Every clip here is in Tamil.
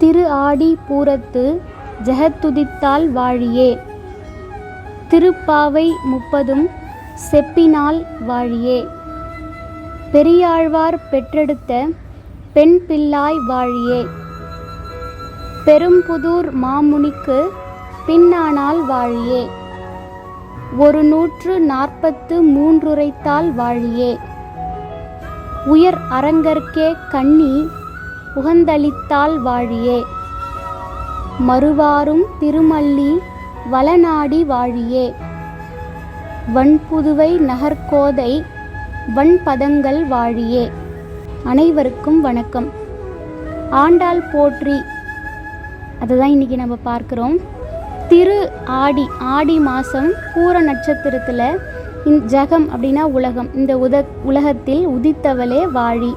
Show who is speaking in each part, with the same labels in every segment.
Speaker 1: திரு ஆடி பூரத்து ஜெகத்துதித்தால் வாழியே. திருப்பாவை முப்பதும் செப்பினால் வாழியே. பெரியாழ்வார் பெற்றெடுத்த பெண் பிள்ளாய் வாழியே. பெரும்புதூர் மாமுனிக்கு பின்னானால் வாழியே. ஒரு நூற்று நாற்பத்து மூன்றுரைத்தால் வாழியே. உயர் அரங்கற்கே கண்ணி புகந்தளித்தாள் வாழியே. மறுவாரும் திருமல்லி வளநாடி வாழியே. வன்புதுவை நகர்கோதை வன்பதங்கள் வாழியே. அனைவருக்கும் வணக்கம். ஆண்டாள் போற்றி. அதுதான் இன்னைக்கு நம்ம பார்க்குறோம். திரு ஆடி ஆடி மாதம் பூர நட்சத்திரத்தில் இந் ஜகம் அப்படின்னா உலகம். இந்த உத உலகத்தில் உதித்தவளே வாழி.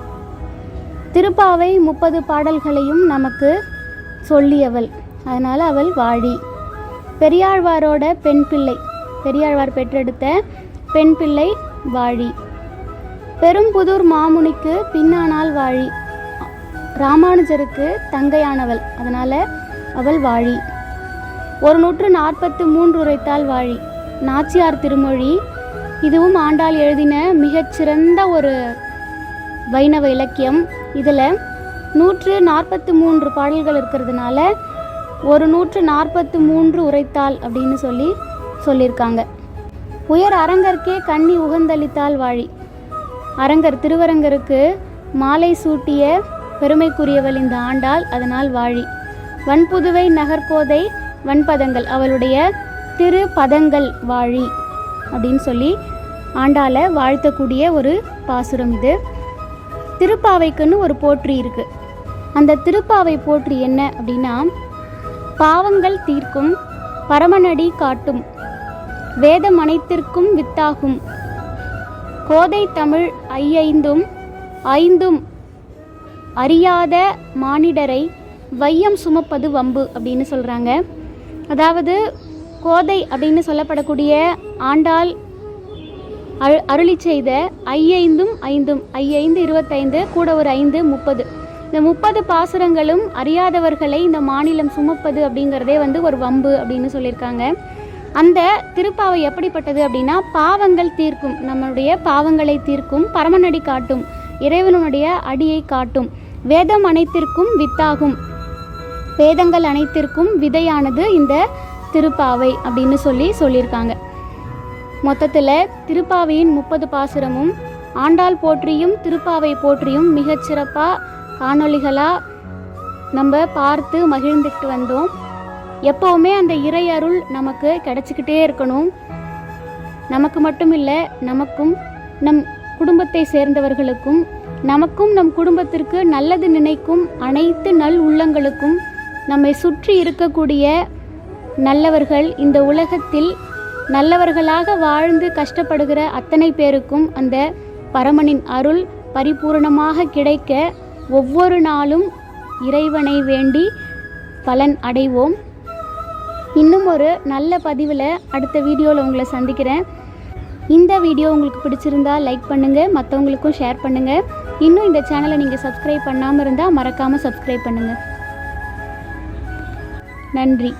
Speaker 1: திருப்பாவை முப்பது பாடல்களையும் நமக்கு சொல்லியவள். அதனால் அவள் வாழி. பெரியாழ்வாரோட பெண் பிள்ளை. பெரியாழ்வார் பெற்றெடுத்த பெண் பிள்ளை வாழி. பெரும்புதூர் மாமுனிக்கு பின்னானால் வாழி. ராமானுஜருக்கு தங்கையானவள். அதனால் அவள் வாழி. ஒரு நூற்று நாற்பத்து மூன்று உரைத்தால் வாழி. நாச்சியார் திருமொழி. இதுவும் ஆண்டாள் எழுதின மிகச்சிறந்த ஒரு வைணவ இலக்கியம். இதில் நூற்று நாற்பத்து மூன்று பாடல்கள் இருக்கிறதுனால ஒரு நூற்று நாற்பத்து மூன்று உரைத்தாள் அப்படின்னு சொல்லி சொல்லியிருக்காங்க. உயர் அரங்கற்கே கண்ணி உகந்தளித்தால் வாழி. அரங்கர் திருவரங்கருக்கு மாலை சூட்டிய பெருமைக்குரியவள் இந்த ஆண்டாள் அதனால் வாழி. வன்புதுவை நகர்கோதை வன்பதங்கள் அவளுடைய திரு பதங்கள் வாழி அப்படின்னு சொல்லி ஆண்டாளை வாழ்த்தக்கூடிய ஒரு பாசுரம் இது. திருப்பாவைக்குன்னு ஒரு போற்றி இருக்கு. அந்த திருப்பாவை போற்றி என்ன அப்படின்னா பாவங்கள் தீர்க்கும் பரமனடி காட்டும் வேதம் அனைத்திற்கும் வித்தாகும் கோதை தமிழ் ஐயைந்தும் ஐந்தும் அறியாத மானிடரை வையம் சுமப்பது வம்பு அப்படின்னு சொல்கிறாங்க அதாவது கோதை அப்படின்னு சொல்லப்படக்கூடிய ஆண்டாள் அருளி செய்த ஐயைந்தும் ஐந்தும் ஐயைந்து இருபத்தைந்து கூட ஒரு ஐந்து முப்பது. இந்த முப்பது பாசுரங்களும் அறியாதவர்களை இந்த மாநிலம் சுமப்பது அப்படிங்கிறதே வந்து ஒரு வம்பு அப்படின்னு சொல்லியிருக்காங்க. அந்த திருப்பாவை எப்படிப்பட்டது அப்படின்னா பாவங்கள் தீர்க்கும். நம்மளுடைய பாவங்களை தீர்க்கும் பரமனடி காட்டும் இறைவனுடைய அடியை காட்டும். வேதம் அனைத்திற்கும் வித்தாகும். வேதங்கள் அனைத்திற்கும் விதையானது இந்த திருப்பாவை அப்படின்னு சொல்லி சொல்லியிருக்காங்க. மொத்தத்தில் திருப்பாவையின் முப்பது பாசுரமும் ஆண்டாள் போற்றியும் திருப்பாவை போற்றியும் மிகச்சிறப்பாக காணொளிகளாக நம்ம பார்த்து மகிழ்ந்துட்டு வந்தோம். எப்போவுமே அந்த இறை அருள் நமக்கு கிடச்சிக்கிட்டே இருக்கணும். நமக்கு மட்டும் இல்லை நமக்கும் நம் குடும்பத்தை சேர்ந்தவர்களுக்கும் நமக்கும் நம் குடும்பத்திற்கு நல்லது நினைக்கும் அனைத்து நல் உள்ளங்களுக்கும் நம்மை சுற்றி இருக்கக்கூடிய நல்லவர்கள் இந்த உலகத்தில் நல்லவர்களாக வாழ்ந்து கஷ்டப்படுகிற அத்தனை பேருக்கும் அந்த பரமனின் அருள் பரிபூரணமாக கிடைக்க ஒவ்வொரு நாளும் இறைவனை வேண்டி பலன் அடைவோம். இன்னும் ஒரு நல்ல பதிவில் அடுத்த வீடியோவில் உங்களை சந்திக்கிறேன். இந்த வீடியோ உங்களுக்கு பிடிச்சிருந்தா லைக் பண்ணுங்கள் மற்றவங்களுக்கும் ஷேர் பண்ணுங்கள் இன்னும் இந்த சேனலை நீங்கள் சப்ஸ்கிரைப் பண்ணாமல் இருந்தால் மறக்காமல் சப்ஸ்கிரைப் பண்ணுங்கள் நன்றி.